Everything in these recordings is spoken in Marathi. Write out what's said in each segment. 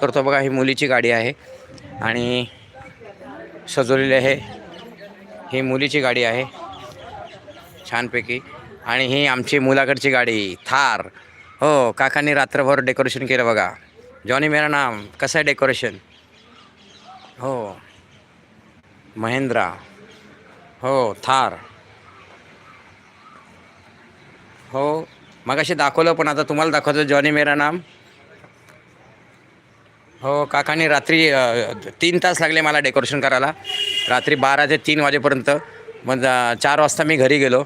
करतो बघा ही मुलीची गाडी आहे आणि सजवलेली आहे. ही मुलीची गाडी आहे. छानपैकी. आणि ही आमची मुलाकडची गाडी थार. हो काकांनी रात्रभर डेकोरेशन केलं बघा. जॉनी मेरा नाम. कसं आहे डेकोरेशन हो. महेंद्रा. हो थार. हो. मगाशी दाखवलं पण आता तुम्हाला दाखवतो. जॉनी मेरा नाम. हो काकांनी रात्री अ, तीन तास लागले मला डेकोरेशन करायला. रात्री बारा ते तीन वाजेपर्यंत. मग अ, चार वाजता मी घरी गेलो.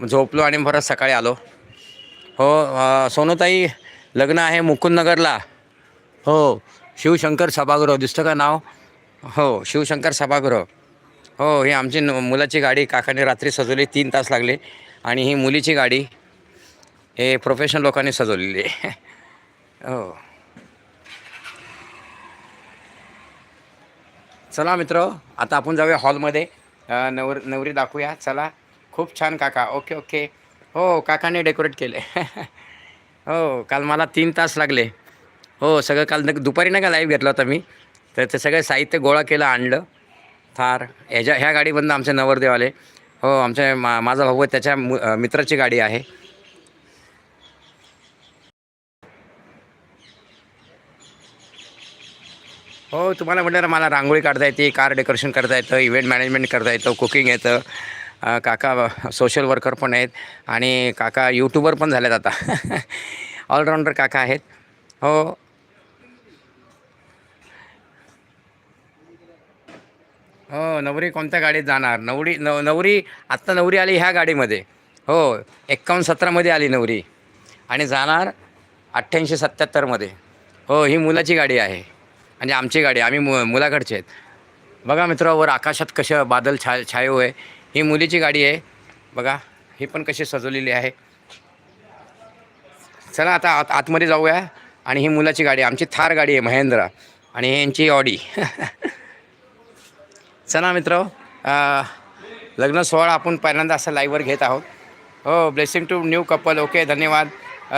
मग झोपलो आणि परत सकाळी आलो. हो अ, सोनूताई लग्न आहे मुकुंदनगरला. हो शिवशंकर सभागृह. दिसतं का नाव? हो शिवशंकर सभागृह. हो ही आमची न- मुलाची गाडी काकाने रात्री सजवली. तीन तास लागले. आणि ही मुलीची गाडी हे प्रोफेशनल लोकांनी सजवलेली आहे. हो. चला मित्र आता आपण जाऊया हॉलमध्ये. नवर नवरी दाखवूया. चला. खूप छान काका. Okay okay. हो काकाने डेकोरेट केले. हो काल मला तीन तास लागले. हो सगळं काल न- दुपारी नाही का लाईव्ह घेतला होता मी? तर ते सगळं साहित्य गोळा केलं आणलं. थार. ह्याच्या ह्या गाडीमधनं आमचे नवरदेव आले. हो आमच्या मा माझा भाऊ त्याच्या मु मित्राची गाडी आहे. हो तुम्हाला म्हटलं मला रांगोळी काढता येते कार डेकोरेशन करता येतं इव्हेंट मॅनेजमेंट करता येतं कुकिंग येतं. काका सोशल वर्कर पण आहेत आणि काका यूट्यूबर पण झालेत आता. ऑलराऊंडर काका आहेत. हो. हो नवरी कोणत्या गाडीत जाणार? नवरी नव नवरी आत्ता नवरी आली ह्या गाडीमध्ये. हो एक्कावन्न सतरामध्ये आली नवरी. आणि जाणार अठ्ठ्याऐंशी सत्त्याहत्तरमध्ये हो ही मुलाची गाडी आहे. आणि आमची गाडी आम्ही मु मुलाकडचे आहेत. बघा मित्रावर आकाशात कसं बादल छा छायो आहे ही मुलीची गाडी आहे. बघा ही पण कशी सजवलेली आहे. चला आता आत आतमध्ये जाऊया. आणि ही मुलाची गाडी आमची थार गाडी आहे महेंद्रा. आणि यांची ऑडी. चला मित्र लग्न सोहळा आपण पहिल्यांदा असं लाईव्हवर घेत आहोत. हो blessing to new couple okay धन्यवाद.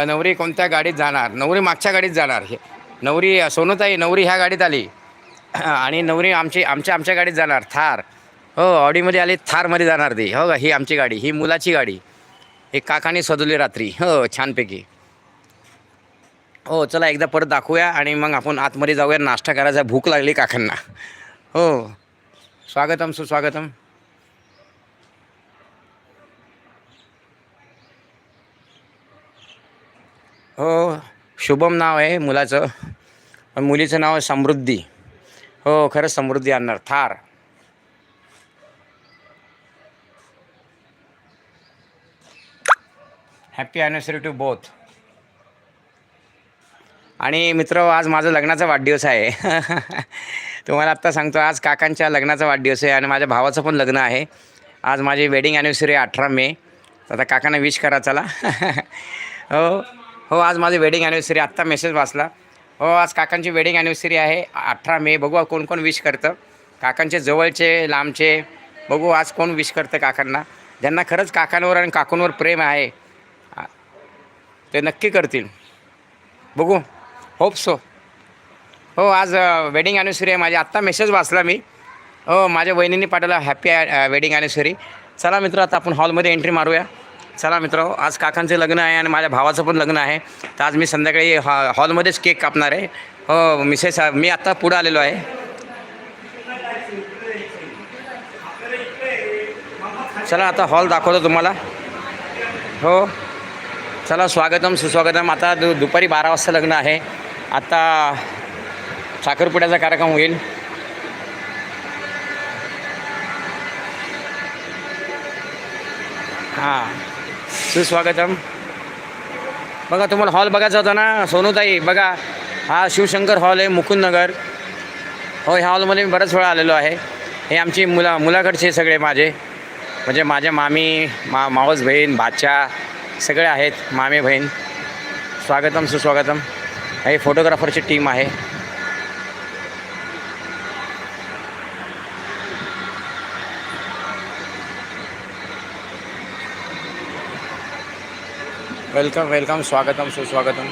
नवरी कोणत्या गाडीत जाणार? नवरी मागच्या गाडीत जाणार. हे नवरी सोनूताई नवरी ह्या गाडीत आली. आणि नवरी आमची आमच्या आमच्या गाडीत जाणार थार. हो ऑडीमध्ये आली थारमध्ये जाणार ती. हो का ही आमची गाडी ही मुलाची गाडी. हे काकाने सजवली रात्री. हो छानपैकी. हो चला एकदा परत दाखवूया आणि मग आपण आतमध्ये जाऊया. नाश्ता करायचा भूक लागली काकांना. हो. स्वागतम सुस्वागतम हो शुभम नाव आहे मुलाचं. मुलीचं नाव आहे समृद्धी. हो खरंच समृद्धी आणणार. Thar. Happy anniversary to both आणि मित्र आज माझा लग्नाचा वाढदिवस आहे. तुम्हाला आत्ता सांगतो आज काकांच्या लग्नाचा वाढदिवस आहे आणि माझ्या भावाचं पण लग्न आहे. आज माझी वेडिंग ॲनिव्हर्सरी आहे अठरा मे. आता काकांना विश करा चला. हो. हो आज माझी वेडिंग ॲनिव्हर्सरी आत्ता मेसेज वाचला. हो आज काकांची वेडिंग ॲनिव्हर्सरी आहे अठरा मे. बघू कोण कोण विश करतं. काकांचे जवळचे लांबचे बघू आज कोण विश करतं काकांना. ज्यांना खरंच काकांवर आणि काकूंवर प्रेम आहे ते नक्की करतील. बघू. होप सो हो आज वेडिंग ॲनिव्हर्सरी आहे माझी. आत्ता मेसेज वाचला मी. हो माझ्या वहिनींनी पाठवला हॅपी वेडिंग ॲनिव्हर्सरी चला मित्र आता आपण हॉलमध्ये एंट्री मारूया. चला मित्र आज काकांचं लग्न आहे आणि माझ्या भावाचं पण लग्न आहे. तर आज मी संध्याकाळी हॉ हॉलमध्येच केक कापणार आहे. हो मिसेस मी आत्ता पुढं आलेलो आहे. चला आता हॉल दाखवतो तुम्हाला. हो. चला स्वागतम सुस्वागतम. आता दु दुपारी बारा वाजता लग्न आहे. आत्ता साखरपुड्याचा कार्यक्रम होईल. हां. सुस्वागतम. बघा तुम्हाला हॉल बघायचा होता ना सोनूताई बघा हा शिवशंकर हॉल आहे मुकुंदनगर. हो ह्या हॉलमध्ये मी बऱ्याच वेळा आलेलो आहे. हे आमची मुला मुलाकडचे सगळे माझे. म्हणजे माझ्या मामी मा मावस बहीण भाच्या सगळे आहेत मामे बहीण. स्वागतम सुस्वागतम. हे फोटोग्राफरची टीम आहे. वेलकम वेलकम स्वागतम सुस्वागतम.